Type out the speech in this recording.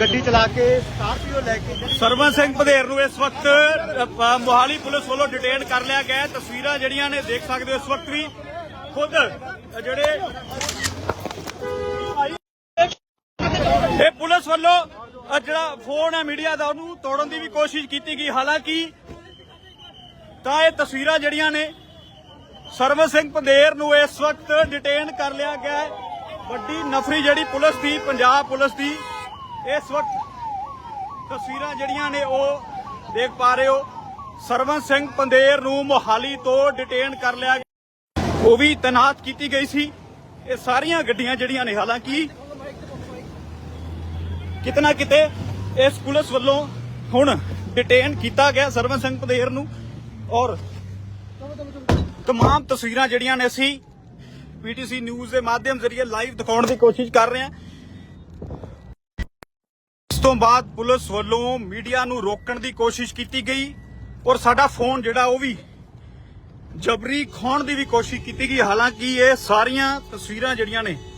ਗੱਡੀ ਚਲਾ ਕੇ ਸਕਾਰਪੀਓ ਲੈ ਕੇ ਜਿਹੜੀ ਸਰਵਨ ਸਿੰਘ ਵਧੇਰ ਨੂੰ ਇਸ ਵਕਤ ਮੋਹਾਲੀ ਪੁਲਿਸ ਵੱਲੋਂ ਡਿਟੇਨ ਕਰ ਲਿਆ ਗਿਆ ਤਸਵੀਰਾਂ ਜਿਹੜੀਆਂ ਨੇ ਦੇਖ ਸਕਦੇ ਹੋ ਇਸ ਵਕਤ ਵੀ। ਖੁਦ ਜਿਹੜੇ ਇਹ ਪੁਲਿਸ ਵੱਲੋਂ ਜਿਹੜਾ ਫੋਨ ਹੈ ਮੀਡੀਆ ਦਾ, ਉਹਨੂੰ ਤੋੜਨ ਦੀ ਵੀ ਕੋਸ਼ਿਸ਼ ਕੀਤੀ ਗਈ। ਹਾਲਾਂਕਿ, ਤਾਂ ਇਹ ਤਸਵੀਰਾਂ ਜਿਹੜੀਆਂ ਨੇ ਸਰਵਨ ਸਿੰਘ ਪੰਦੇਰ ਨੂੰ ਇਸ ਵਕਤ ਡਿਟੇਨ ਕਰ ਲਿਆ ਗਿਆ ਵੱਡੀ ਨਫਰੀ ਜਿਹੜੀ ਪੁਲਿਸ ਦੀ, ਪੰਜਾਬ ਪੁਲਿਸ ਦੀ ਇਸ ਵਕਤ ਤਸਵੀਰਾਂ ਜਿਹੜੀਆਂ ਨੇ ਉਹ ਦੇਖ ਪਾ ਰਹੇ ਹੋ। ਸਰਵਨ ਸਿੰਘ ਪੰਦੇਰ ਨੂੰ ਮੋਹਾਲੀ ਤੋਂ ਡਿਟੇਨ ਕਰ ਲਿਆ ਗਿਆ। ਉਹ ਵੀ ਤੈਨਾਤ ਕੀਤੀ ਗਈ ਸੀ। ਇਹ ਸਾਰੀਆਂ ਗੱਡੀਆਂ ਜਿਹੜੀਆਂ ਨੇ, ਹਾਲਾਂਕਿ ਕਿਤਨਾ ਕਿਤੇ ਇਸ ਪੁਲਿਸ ਵੱਲੋਂ ਹੁਣ ਡਿਟੇਨ ਕੀਤਾ ਗਿਆ ਸਰਵਨ ਸਿੰਘ ਪੰਦੇਰ ਨੂੰ। ਔਰ ਤਮਾਮ ਤਸਵੀਰਾਂ ਜਿਹੜੀਆਂ ਨੇ ਅਸੀਂ ਪੀਟੀਸੀ ਨਿਊਜ਼ ਦੇ ਮਾਧਿਅਮ ਜ਼ਰੀਏ ਲਾਈਵ ਦਿਖਾਉਣ ਦੀ ਕੋਸ਼ਿਸ਼ ਕਰ ਰਹੇ ਹਾਂ। ਤੋਂ ਬਾਅਦ ਪੁਲਿਸ ਵੱਲੋਂ ਮੀਡੀਆ ਨੂੰ ਰੋਕਣ ਦੀ ਕੋਸ਼ਿਸ਼ ਕੀਤੀ ਗਈ ਔਰ ਸਾਡਾ ਫੋਨ ਜਿਹੜਾ ਉਹ ਵੀ ਜਬਰੀ ਖੋਣ ਦੀ ਵੀ ਕੋਸ਼ਿਸ਼ ਕੀਤੀ ਗਈ। ਹਾਲਾਂਕਿ ਇਹ ਸਾਰੀਆਂ ਤਸਵੀਰਾਂ ਜਿਹੜੀਆਂ ਨੇ